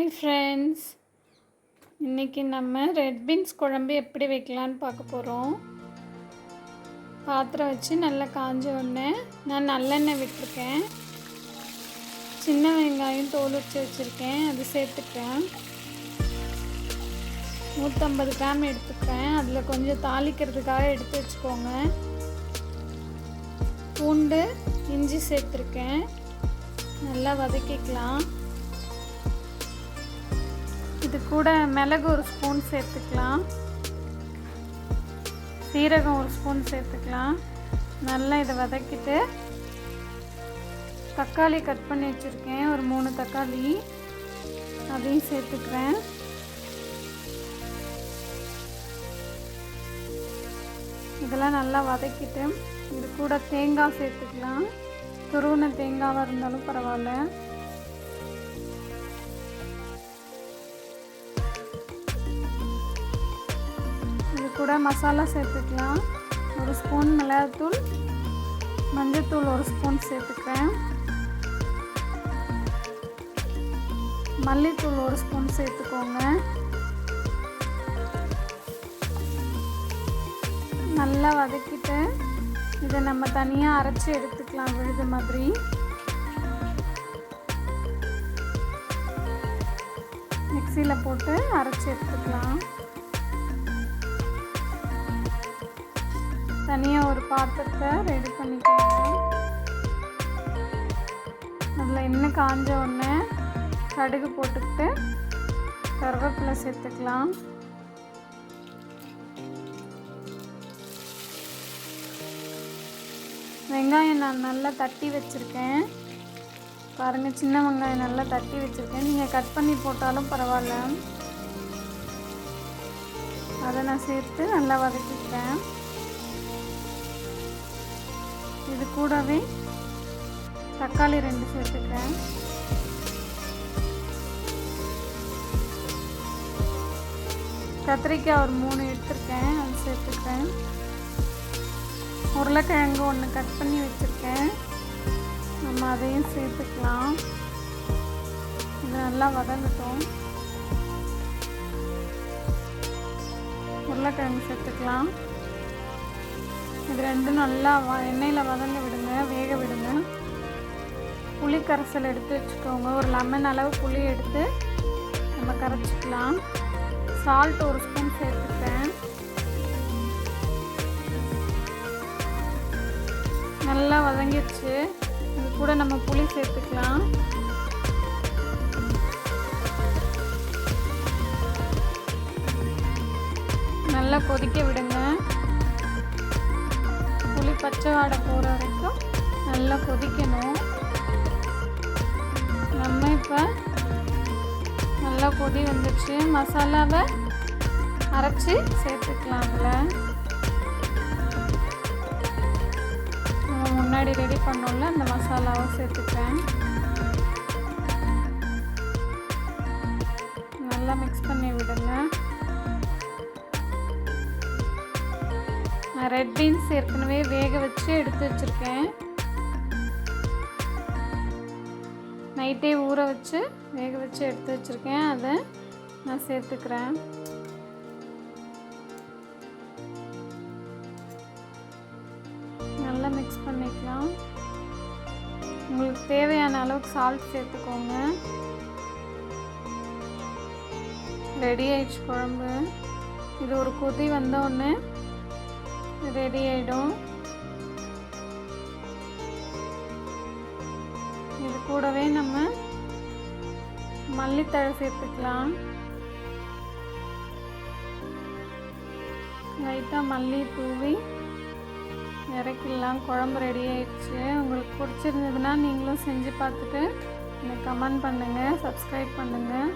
Hi friends இன்றைக்கி நம்ம red beans குழம்பு எப்படி வைக்கலான்னு பார்க்க போகிறோம் பாத்திரம் வச்சு நல்லா காஞ்ச உடனே நான் நல்லெண்ணெய் விட்டுருக்கேன். சின்ன வெங்காயம் தோல் வச்சு வச்சுருக்கேன். அது சேர்த்துக்கிறேன். நூற்றம்பது கிராம் எடுத்துக்கிறேன். அதில் கொஞ்சம் தாளிக்கிறதுக்காக எடுத்து வச்சுக்கோங்க. பூண்டு இஞ்சி சேர்த்துருக்கேன். நல்லா வதக்கிக்கலாம். இது கூட மிளகு ஒரு ஸ்பூன் சேர்த்துக்கலாம். சீரகம் ஒரு ஸ்பூன் சேர்த்துக்கலாம். நல்லா இதை வதக்கிட்டு தக்காளி கட் பண்ணி வச்சுருக்கேன். ஒரு மூணு தக்காளி அதையும் சேர்த்துக்கிறேன். இதெல்லாம் நல்லா வதக்கிட்டு இது கூட தேங்காய் சேர்த்துக்கலாம். துருவின தேங்காவாக இருந்தாலும் பரவாயில்ல. கூட மசாலா சேர்த்துக்கலாம். ஒரு ஸ்பூன் மிளகாத்தூள் மஞ்சத்தூள் ஒரு ஸ்பூன் சேர்த்துக்கிறேன். மல்லித்தூள் ஒரு ஸ்பூன் சேர்த்துக்கோங்க. நல்லா வதக்கிட்டு இதை நம்ம தனியாக அரைச்சி எடுத்துக்கலாம் விழுது மாதிரி. மிக்சியில் போட்டு அரைச்சி எடுத்துக்கலாம். தனியாக ஒரு பாத்திரத்தை ரெடி பண்ணிக்கோங்க. அதில் எண்ணெய் காஞ்ச உடனே கடுகு போட்டுக்கிட்டு கருவேப்பிலை சேர்த்துக்கலாம். வெங்காயம் நான் நல்லா தட்டி வச்சுருக்கேன். பாருங்கள் சின்ன வெங்காயம் நல்லா தட்டி வச்சுருக்கேன். நீங்கள் கட் பண்ணி போட்டாலும் பரவாயில்ல. அதை நான் சேர்த்து நல்லா வதக்கிக்கிறேன். இது கூடவே தக்காளி ரெண்டு சேர்த்துக்கிறேன். கத்திரிக்காய் ஒரு மூணு எடுத்திருக்கேன் அது சேர்த்துக்கிறேன். உருளைக்கிழங்கு ஒன்று கட் பண்ணி வச்சுருக்கேன். நம்ம அதையும் சேர்த்துக்கலாம். இது நல்லா வதங்கட்டும். உருளைக்கிழங்கு சேர்த்துக்கலாம். இது ரெண்டும் நல்லா வ எண்ணெயில் வதங்க விடுங்க வேக விடுங்க. புளி கரைசல் எடுத்து வச்சுக்கோங்க. ஒரு லெமன் அளவு புளி எடுத்து நம்ம கரைச்சிக்கலாம். சால்ட் ஒரு ஸ்பூன் சேர்த்துப்பேன். நல்லா வதங்கிடுச்சு. இது கூட நம்ம புளி சேர்த்துக்கலாம். நல்லா கொதிக்க விடுங்க. பச்சை வாடை போகிற வரைக்கும் நல்லா கொதிக்கணும். நம்ம இப்போ நல்லா கொதி வந்துச்சு. மசாலாவை அரைச்சி சேர்த்துக்கலாம்ல. நம்ம முன்னாடி ரெடி பண்ணோம்ல அந்த மசாலாவை சேர்த்துப்பேன். நல்லா மிக்ஸ் பண்ணி விடுங்க. ரெட் பீன்ஸ் ஏற்கனவே வேக வச்சு எடுத்து வச்சுருக்கேன். நைட்டே ஊற வச்சு வேக வச்சு எடுத்து வச்சுருக்கேன். அதை நான் சேர்த்துக்கிறேன். நல்லா மிக்ஸ் பண்ணிக்கலாம். உங்களுக்கு தேவையான அளவுக்கு சால்ட் சேர்த்துக்கோங்க. ரெடி ஆயிடுச்சு குழம்பு. இது ஒரு கொதி வந்தோடனே ரெடி ஆகிடும் இது கூடவே நம்ம மல்லித்தழை சேர்த்துக்கலாம். லைட்டாக மல்லி தூவி இறக்கிடலாம். குழம்பு ரெடி ஆயிடுச்சு. உங்களுக்கு பிடிச்சிருந்ததுன்னா நீங்களும் செஞ்சு பார்த்துட்டு எனக்கு கமெண்ட் பண்ணுங்கள் சப்ஸ்கிரைப் பண்ணுங்கள்